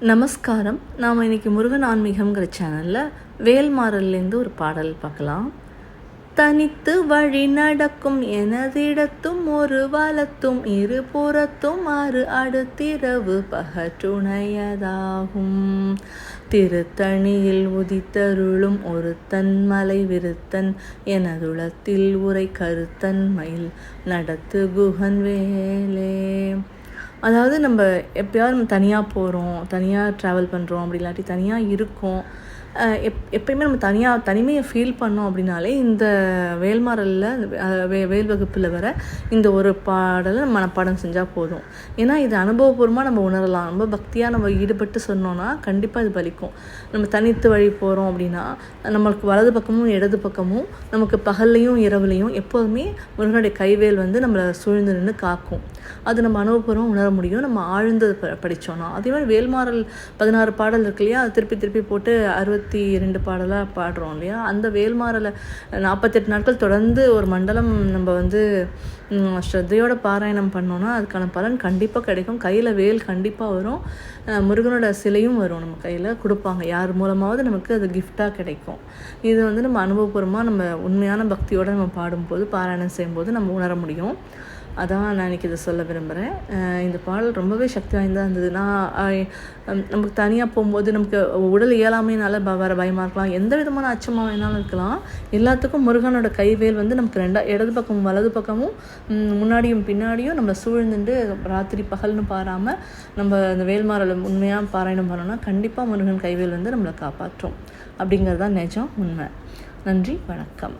நமஸ்காரம். நாம் இன்னைக்கு முருகன் ஆன்மீகம்ங்கிற சேனலில் வேல்மாறல்லேருந்து ஒரு பாடல் பார்க்கலாம். தனித்து வழி நடக்கும் எனதிடத்தும் ஒரு வலத்தும் இருபுறத்தும் ஆறு அடுத்திரவு பகற்றுணையதாகும். திருத்தணியில் உதித்தருளும் ஒரு தன்மலை விருத்தன் எனதுளத்தில் உரை கருத்தன் மயில் நடத்து குகன் வேலே. அதாவது நம்ம எப்பயாவது நம்ம தனியாக போகிறோம் தனியாக ட்ராவல் பண்ணுறோம் அப்படி இல்லாட்டி தனியாக இருக்கோம் எப் எப்பயுமே நம்ம தனியாக தனிமையை ஃபீல் பண்ணோம் அப்படின்னாலே இந்த வேல்மாரலில் வே வேல் வகுப்பில் வர இந்த ஒரு பாடலை நம்ம மனப்பாடம் செஞ்சால் போதும். ஏன்னா இது அனுபவபூர்வமாக நம்ம உணரலாம். ரொம்ப பக்தியாக நம்ம ஈடுபட்டு சொன்னோன்னா கண்டிப்பாக இது பலிக்கும். நம்ம தனித்து வழி போகிறோம் அப்படின்னா நம்மளுக்கு வலது பக்கமும் இடது பக்கமும் நமக்கு பகல்லையும் இரவுலையும் எப்போதுமே முருகனுடைய கைவேல் வந்து நம்மளை சூழ்ந்து நின்று காக்கும். அது நம்ம அனுபவபூர்வம் உணர முடியும். நம்ம ஆழ்ந்து ப படித்தோன்னா அதே மாதிரி வேல்மாறல் பதினாறு பாடல் இருக்கு இல்லையா? அது திருப்பி திருப்பி போட்டு அறுபத்தி ரெண்டு பாடலாக பாடுறோம் இல்லையா? அந்த வேல்மாறலை நாற்பத்தெட்டு நாட்கள் தொடர்ந்து ஒரு மண்டலம் நம்ம வந்து ஸ்ரத்தையோட பாராயணம் பண்ணோன்னா அதுக்கான பலன் கண்டிப்பாக கிடைக்கும். கையில் வேல் கண்டிப்பாக வரும். முருகனோட சிலையும் வரும் நம்ம கையில். கொடுப்பாங்க. யார் மூலமாவது நமக்கு அது கிஃப்டாக கிடைக்கும். இது வந்து நம்ம அனுபவபூர்வமாக நம்ம உண்மையான பக்தியோடு நம்ம பாடும்போது பாராயணம் செய்யும்போது நம்ம உணர முடியும். அதான் நான் இன்னைக்கு இதை சொல்ல விரும்புகிறேன் இந்த பாடல் ரொம்பவே சக்தி வாய்ந்ததாக இருந்தது. நான் நமக்கு தனியாக போகும்போது நமக்கு உடல் இயலாமையினால ப வர பயமாக இருக்கலாம். எந்த விதமான அச்சமாக வேணாலும் இருக்கலாம். எல்லாத்துக்கும் முருகனோட கைவேல் வந்து நமக்கு ரெண்டா இடது பக்கமும் வலது பக்கமும் முன்னாடியும் பின்னாடியும் நம்மளை சூழ்ந்துட்டு ராத்திரி பகல்னு பாராமல் நம்ம அந்த வேல்மாரலை உண்மையாக பாராயணம் பண்ணோம்னா கண்டிப்பாக முருகன் கைவேல் வந்து நம்மளை காப்பாற்றும். அப்படிங்கிறது தான் நிஜம் உண்மை. நன்றி வணக்கம்.